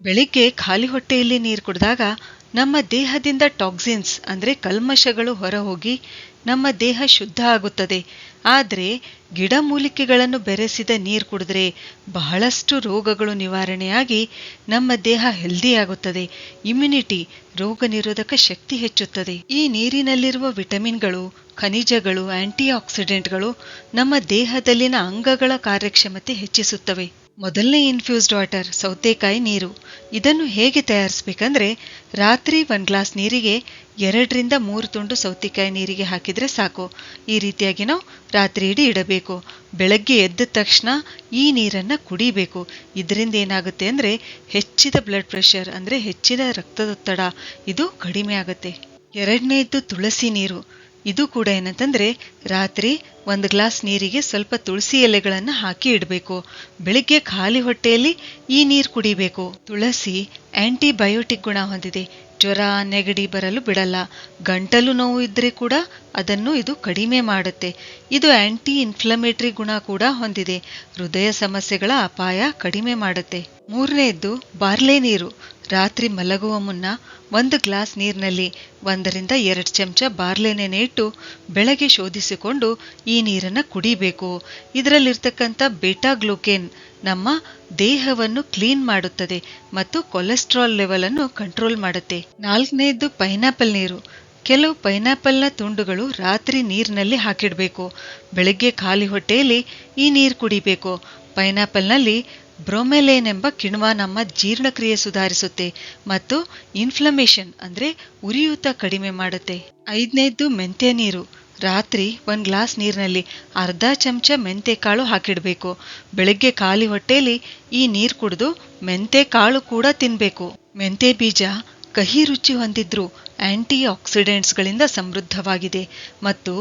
ಬೆಳಿಗ್ಗೆ ಖಾಲಿ ಹೊಟ್ಟೆಯಲ್ಲಿ ನೀರು ಕುಡಿದಾಗ ನಮ್ಮ ದೇಹದಿಂದ ಟಾಕ್ಸಿನ್ಸ್, ಅಂದ್ರೆ ಕಲ್ಮಶಗಳು ಹೊರಹೋಗಿ ನಮ್ಮ ದೇಹ ಶುದ್ಧ ಆಗುತ್ತದೆ. ಆದರೆ ಗಿಡಮೂಲಿಕೆಗಳನ್ನು ಬೆರೆಸಿದ ನೀರು ಕುಡಿದ್ರೆ ಬಹಳಷ್ಟು ರೋಗಗಳು ನಿವಾರಣೆಯಾಗಿ ನಮ್ಮ ದೇಹ ಹೆಲ್ದಿಯಾಗುತ್ತದೆ ಇಮ್ಯುನಿಟಿ ರೋಗ ನಿರೋಧಕ ಶಕ್ತಿ ಹೆಚ್ಚುತ್ತದೆ. ಈ ನೀರಿನಲ್ಲಿರುವ ವಿಟಮಿನ್ಗಳು, ಖನಿಜಗಳು ಆಂಟಿ ಆಕ್ಸಿಡೆಂಟ್ಗಳು ನಮ್ಮ ದೇಹದಲ್ಲಿನ ಅಂಗಗಳ ಕಾರ್ಯಕ್ಷಮತೆ ಹೆಚ್ಚಿಸುತ್ತವೆ. ಮೊದಲನೇ ಇನ್ಫ್ಯೂಸ್ಡ್ ವಾಟರ್ ಸೌತೆಕಾಯಿ ನೀರು. ಇದನ್ನು ಹೇಗೆ ತಯಾರಿಸ್ಬೇಕಂದ್ರೆ, ರಾತ್ರಿ ಒಂದು ಗ್ಲಾಸ್ ನೀರಿಗೆ ಎರಡರಿಂದ ಮೂರು ತುಂಡು ಸೌತೆಕಾಯಿ ನೀರಿಗೆ ಹಾಕಿದ್ರೆ ಸಾಕು. ಈ ರೀತಿಯಾಗಿ ನಾವು ರಾತ್ರಿ ಇಡೀ ಇಡಬೇಕು. ಬೆಳಗ್ಗೆ ಎದ್ದ ತಕ್ಷಣ ಈ ನೀರನ್ನ ಕುಡಿಬೇಕು. ಇದರಿಂದ ಏನಾಗುತ್ತೆ ಅಂದ್ರೆ, ಹೆಚ್ಚಿದ ಬ್ಲಡ್ ಪ್ರೆಷರ್ ಅಂದ್ರೆ ಹೆಚ್ಚಿದ ರಕ್ತದೊತ್ತಡ ಇದು ಕಡಿಮೆ ಆಗುತ್ತೆ. ಎರಡನೇದ್ದು ತುಳಸಿ ನೀರು. ಇದು ಕೂಡ ಏನಂತಂದ್ರೆ, ರಾತ್ರಿ ಒಂದು ಗ್ಲಾಸ್ ನೀರಿಗೆ ಸ್ವಲ್ಪ ತುಳಸಿ ಎಲೆಗಳನ್ನು ಹಾಕಿ ಇಡಬೇಕು. ಬೆಳಿಗ್ಗೆ ಖಾಲಿ ಹೊಟ್ಟೆಯಲ್ಲಿ ಈ ನೀರು ಕುಡಿಬೇಕು. ತುಳಸಿ ಆಂಟಿಬಯೋಟಿಕ್ ಗುಣ ಹೊಂದಿದೆ. ಜ್ವರ, ನೆಗಡಿ ಬರಲು ಬಿಡಲ್ಲ. ಗಂಟಲು ನೋವು ಇದ್ರೆ ಕೂಡ ಅದನ್ನು ಇದು ಕಡಿಮೆ ಮಾಡುತ್ತೆ. ಇದು ಆಂಟಿ ಇನ್ಫ್ಲಮೇಟರಿ ಗುಣ ಕೂಡ ಹೊಂದಿದೆ. ಹೃದಯ ಸಮಸ್ಯೆಗಳ ಅಪಾಯ ಕಡಿಮೆ ಮಾಡುತ್ತೆ. ಮೂರನೆಯದ್ದು ಬಾರ್ಲೆ ನೀರು. ರಾತ್ರಿ ಮಲಗುವ ಮುನ್ನ ಒಂದು ಗ್ಲಾಸ್ ನೀರಿನಲ್ಲಿ ಒಂದರಿಂದ ಎರಡು ಚಮಚ ಬಾರ್ಲೆ ನೆನೆ ಇಟ್ಟು ಬೆಳಗ್ಗೆ ಶೋಧಿಸಿಕೊಂಡು ಈ ನೀರನ್ನ ಕುಡಿಬೇಕು. ಇದರಲ್ಲಿರ್ತಕ್ಕಂಥ ಬೆಟಾ ಗ್ಲೂಕೇನ್ ನಮ್ಮ ದೇಹವನ್ನು ಕ್ಲೀನ್ ಮಾಡುತ್ತದೆ ಮತ್ತು ಕೊಲೆಸ್ಟ್ರಾಲ್ ಲೆವೆಲ್ ಅನ್ನು ಕಂಟ್ರೋಲ್ ಮಾಡುತ್ತೆ. ನಾಲ್ಕನೇದ್ದು ಪೈನಾಪಲ್ ನೀರು. ಕೆಲವು ಪೈನಾಪಲ್ನ ತುಂಡುಗಳು ರಾತ್ರಿ ನೀರಿನಲ್ಲಿ ಹಾಕಿಡಬೇಕು. ಬೆಳಗ್ಗೆ ಖಾಲಿ ಹೊಟ್ಟೆಯಲ್ಲಿ ಈ ನೀರು ಕುಡಿಬೇಕು. ಪೈನಾಪಲ್ನಲ್ಲಿ ಬ್ರೊಮೆಲೇನ್ ಎಂಬ ಕಿಣ್ವ ನಮ್ಮ ಜೀರ್ಣಕ್ರಿಯೆ ಸುಧಾರಿಸುತ್ತೆ ಮತ್ತು ಇನ್ಫ್ಲಮೇಷನ್ ಅಂದ್ರೆ ಉರಿಯೂತ ಕಡಿಮೆ ಮಾಡುತ್ತೆ. ಐದನೇದ್ದು ಮೆಂತ್ಯ ನೀರು. ರಾತ್ರಿ ಒಂದು ಗ್ಲಾಸ್ ನೀರಿನಲ್ಲಿ ಅರ್ಧ ಚಮಚ ಮೆಂತೆಕಾಳು ಹಾಕಿಡಬೇಕು. ಬೆಳಗ್ಗೆ ಖಾಲಿ ಹೊಟ್ಟೆಯಲ್ಲಿ ಈ ನೀರು ಕುಡಿದು ಮೆಂತೆಕಾಳು ಕೂಡ ತಿನ್ಬೇಕು. ಮೆಂತೆ ಬೀಜ ಕಹಿ ರುಚಿ ಹೊಂದಿದ್ರು ಆಂಟಿ ಆಕ್ಸಿಡೆಂಟ್ಸ್ಗಳಿಂದ ಸಮೃದ್ಧವಾಗಿದೆ ಮತ್ತು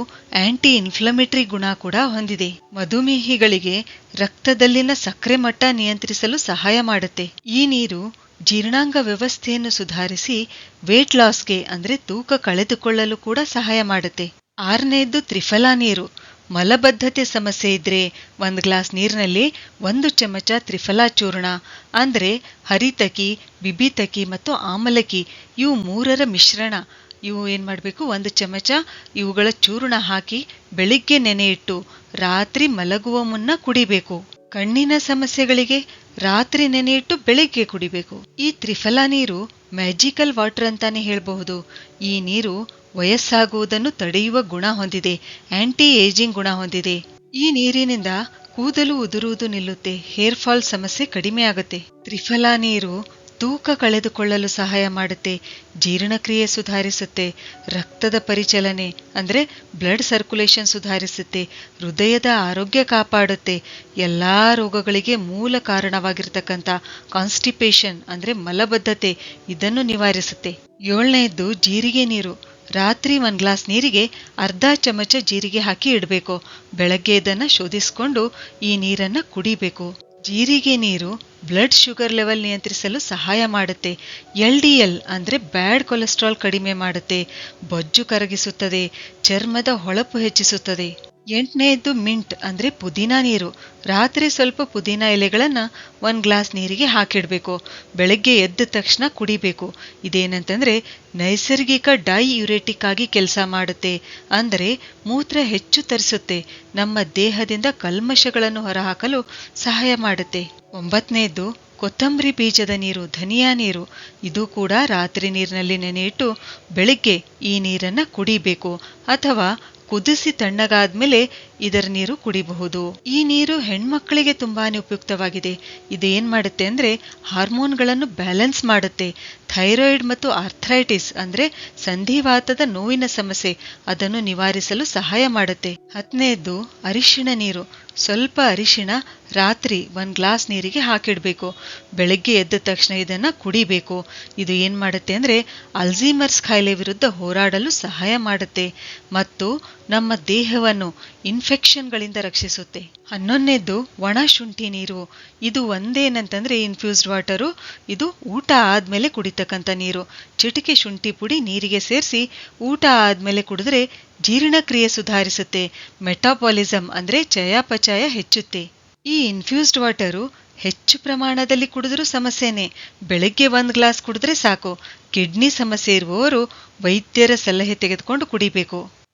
ಆಂಟಿ ಇನ್ಫ್ಲಮೇಟರಿ ಗುಣ ಕೂಡ ಹೊಂದಿದೆ. ಮಧುಮೇಹಿಗಳಿಗೆ ರಕ್ತದಲ್ಲಿನ ಸಕ್ಕರೆ ಮಟ್ಟ ನಿಯಂತ್ರಿಸಲು ಸಹಾಯ ಮಾಡುತ್ತೆ. ಈ ನೀರು ಜೀರ್ಣಾಂಗ ವ್ಯವಸ್ಥೆಯನ್ನು ಸುಧಾರಿಸಿ ವೇಟ್ ಲಾಸ್ಗೆ ಅಂದ್ರೆ ತೂಕ ಕಳೆದುಕೊಳ್ಳಲು ಕೂಡ ಸಹಾಯ ಮಾಡುತ್ತೆ. ಆರನೇದ್ದು ತ್ರಿಫಲಾ ನೀರು. ಮಲಬದ್ಧತೆ ಸಮಸ್ಯೆ ಇದ್ರೆ ಒಂದು ಗ್ಲಾಸ್ ನೀರಿನಲ್ಲಿ ಒಂದು ಚಮಚ ತ್ರಿಫಲಾ ಚೂರ್ಣ. ಅಂದ್ರೆ ಹರಿತಕಿ, ಬಿಬಿತಕಿ ಮತ್ತು ಆಮಲಕಿ, ಇವು ಮೂರರ ಮಿಶ್ರಣ. ಇವು ಏನು ಮಾಡಬೇಕು? ಒಂದು ಚಮಚ ಇವುಗಳ ಚೂರ್ಣ ಹಾಕಿ ಬೆಳಿಗ್ಗೆ ನೆನೆಯಿಟ್ಟು ರಾತ್ರಿ ಮಲಗುವ ಮುನ್ನ ಕುಡಿಬೇಕು. ಕಣ್ಣಿನ ಸಮಸ್ಯೆಗಳಿಗೆ ರಾತ್ರಿ ನೆನೆಯಿಟ್ಟು ಬೆಳಿಗ್ಗೆ ಕುಡಿಬೇಕು. ಈ ತ್ರಿಫಲಾ ನೀರು ಮ್ಯಾಜಿಕಲ್ ವಾಟರ್ ಅಂತಾನೆ ಹೇಳಬಹುದು. ಈ ನೀರು ವಯಸ್ಸಾಗುವುದನ್ನು ತಡೆಯುವ ಗುಣ ಹೊಂದಿದೆ ಆಂಟಿ ಏಜಿಂಗ್ ಗುಣ ಹೊಂದಿದೆ. ಈ ನೀರಿನಿಂದ ಕೂದಲು ಉದುರುವುದು ನಿಲ್ಲುತ್ತೆ, ಹೇರ್ ಫಾಲ್ ಸಮಸ್ಯೆ ಕಡಿಮೆ ಆಗುತ್ತೆ ತ್ರಿಫಲಾ ನೀರು ತೂಕ ಕಳೆದುಕೊಳ್ಳಲು ಸಹಾಯ ಮಾಡುತ್ತೆ, ಜೀರ್ಣಕ್ರಿಯೆ ಸುಧಾರಿಸುತ್ತೆ, ರಕ್ತದ ಪರಿಚಲನೆ, ಅಂದ್ರೆ ಬ್ಲಡ್ ಸರ್ಕ್ಯುಲೇಷನ್ ಸುಧಾರಿಸುತ್ತೆ, ಹೃದಯದ ಆರೋಗ್ಯ ಕಾಪಾಡುತ್ತೆ, ಎಲ್ಲ ರೋಗಗಳಿಗೆ ಮೂಲ ಕಾರಣವಾಗಿರ್ತಕ್ಕಂಥ ಕಾನ್ಸ್ಟಿಪೇಷನ್ ಅಂದ್ರೆ ಮಲಬದ್ಧತೆ, ಇದನ್ನು ನಿವಾರಿಸುತ್ತೆ. ಏಳನೆಯದ್ದು ಜೀರಿಗೆ ನೀರು. ರಾತ್ರಿ ಒಂದು ಗ್ಲಾಸ್ ನೀರಿಗೆ ಅರ್ಧ ಚಮಚ ಜೀರಿಗೆ ಹಾಕಿ ಇಡಬೇಕು. ಬೆಳಗ್ಗೆ ಇದನ್ನು ಶೋಧಿಸಿಕೊಂಡು ಈ ನೀರನ್ನ ಕುಡಿಬೇಕು. ಜೀರಿಗೆ ನೀರು ಬ್ಲಡ್ ಶುಗರ್ ಲೆವೆಲ್ ನಿಯಂತ್ರಿಸಲು ಸಹಾಯ ಮಾಡುತ್ತೆ. ಎಲ್ ಡಿ ಎಲ್ ಅಂದ್ರೆ ಬ್ಯಾಡ್ ಕೊಲೆಸ್ಟ್ರಾಲ್ ಕಡಿಮೆ ಮಾಡುತ್ತೆ. ಬೊಜ್ಜು ಕರಗಿಸುತ್ತದೆ. ಚರ್ಮದ ಹೊಳಪು ಹೆಚ್ಚಿಸುತ್ತದೆ. ಎಂಟನೆಯದ್ದು ಮಿಂಟ್ ಅಂದ್ರೆ ಪುದೀನ ನೀರು. ರಾತ್ರಿ ಸ್ವಲ್ಪ ಪುದೀನ ಎಲೆಗಳನ್ನ ಒಂದ್ ಗ್ಲಾಸ್ ನೀರಿಗೆ ಹಾಕಿಡ್ಬೇಕು. ಬೆಳಗ್ಗೆ ಎದ್ದ ತಕ್ಷಣ ಕುಡಿಬೇಕು. ಇದೇನಂತಂದ್ರೆ ನೈಸರ್ಗಿಕ ಡೈಯುರೆಟಿಕ್ ಆಗಿ ಕೆಲಸ ಮಾಡುತ್ತೆ. ಅಂದರೆ ಮೂತ್ರ ಹೆಚ್ಚು ತರಿಸುತ್ತೆ. ನಮ್ಮ ದೇಹದಿಂದ ಕಲ್ಮಶಗಳನ್ನು ಹೊರಹಾಕಲು ಸಹಾಯ ಮಾಡುತ್ತೆ. ಒಂಬತ್ತನೇದ್ದು ಕೊತ್ತಂಬರಿ ಬೀಜದ ನೀರು, ಧನಿಯಾ ನೀರು. ಇದು ಕೂಡ ರಾತ್ರಿ ನೀರಿನಲ್ಲಿ ನೆನೆಯಿಟ್ಟು ಬೆಳಿಗ್ಗೆ ಈ ನೀರನ್ನ ಕುಡಿಬೇಕು. ಅಥವಾ ಕುದಿಸಿ ತಣ್ಣಗಾದ್ಮೇಲೆ ಇದರ ನೀರು ಕುಡಿಬಹುದು. ಈ ನೀರು ಹೆಣ್ಮಕ್ಕಳಿಗೆ ತುಂಬಾನೇ ಉಪಯುಕ್ತವಾಗಿದೆ. ಇದು ಏನ್ ಮಾಡುತ್ತೆ ಅಂದ್ರೆ ಹಾರ್ಮೋನ್ಗಳನ್ನು ಬ್ಯಾಲೆನ್ಸ್ ಮಾಡುತ್ತೆ. ಥೈರಾಯ್ಡ್ ಮತ್ತು ಆರ್ಥರೈಟಿಸ್ ಅಂದ್ರೆ ಸಂಧಿವಾತದ ನೋವಿನ ಸಮಸ್ಯೆ, ಅದನ್ನು ನಿವಾರಿಸಲು ಸಹಾಯ ಮಾಡುತ್ತೆ. ಹತ್ತನೇದ್ದು ಅರಿಶಿಣ ನೀರು. ಸ್ವಲ್ಪ ಅರಿಶಿಣ ರಾತ್ರಿ ಒಂದ್ ಗ್ಲಾಸ್ ನೀರಿಗೆ ಹಾಕಿಡ್ಬೇಕು. ಬೆಳಗ್ಗೆ ಎದ್ದ ತಕ್ಷಣ ಇದನ್ನ ಕುಡಿಬೇಕು. ಇದು ಏನ್ ಮಾಡುತ್ತೆ ಅಂದ್ರೆ ಅಲ್ಝೀಮರ್ಸ್ ಕಾಯಿಲೆ ವಿರುದ್ಧ ಹೋರಾಡಲು ಸಹಾಯ ಮಾಡುತ್ತೆ. ಮತ್ತು ನಮ್ಮ ದೇಹವನ್ನು ಇನ್ಫೆಕ್ಷನ್ಗಳಿಂದ ರಕ್ಷಿಸುತ್ತೆ. ಹನ್ನೊಂದನೇದ್ದು, ಒಣ ಶುಂಠಿ ನೀರು. ಇದು ಒಂದೇನಂತಂದ್ರೆ ಇನ್ಫ್ಯೂಸ್ಡ್ ವಾಟರು ಇದು ಊಟ ಆದ್ಮೇಲೆ ಕುಡಿತಕ್ಕಂಥ ನೀರು. ಚಿಟಿಕೆ ಶುಂಠಿ ಪುಡಿ ನೀರಿಗೆ ಸೇರಿಸಿ ಊಟ ಆದ್ಮೇಲೆ ಕುಡಿದ್ರೆ ಜೀರ್ಣಕ್ರಿಯೆ ಸುಧಾರಿಸುತ್ತೆ. ಮೆಟಾಪಾಲಿಸಮ್ ಅಂದ್ರೆ ಚಯಾಪಚಯ ಹೆಚ್ಚುತ್ತೆ. ಈ ಇನ್ಫ್ಯೂಸ್ಡ್ ವಾಟರು ಹೆಚ್ಚು ಪ್ರಮಾಣದಲ್ಲಿ ಕುಡಿದ್ರೂ ಸಮಸ್ಯೆನೇ. ಬೆಳಗ್ಗೆ ಒಂದು ಗ್ಲಾಸ್ ಕುಡಿದ್ರೆ ಸಾಕು. ಕಿಡ್ನಿ ಸಮಸ್ಯೆ ಇರುವವರು ವೈದ್ಯರ ಸಲಹೆ ತೆಗೆದುಕೊಂಡು ಕುಡಿಬೇಕು.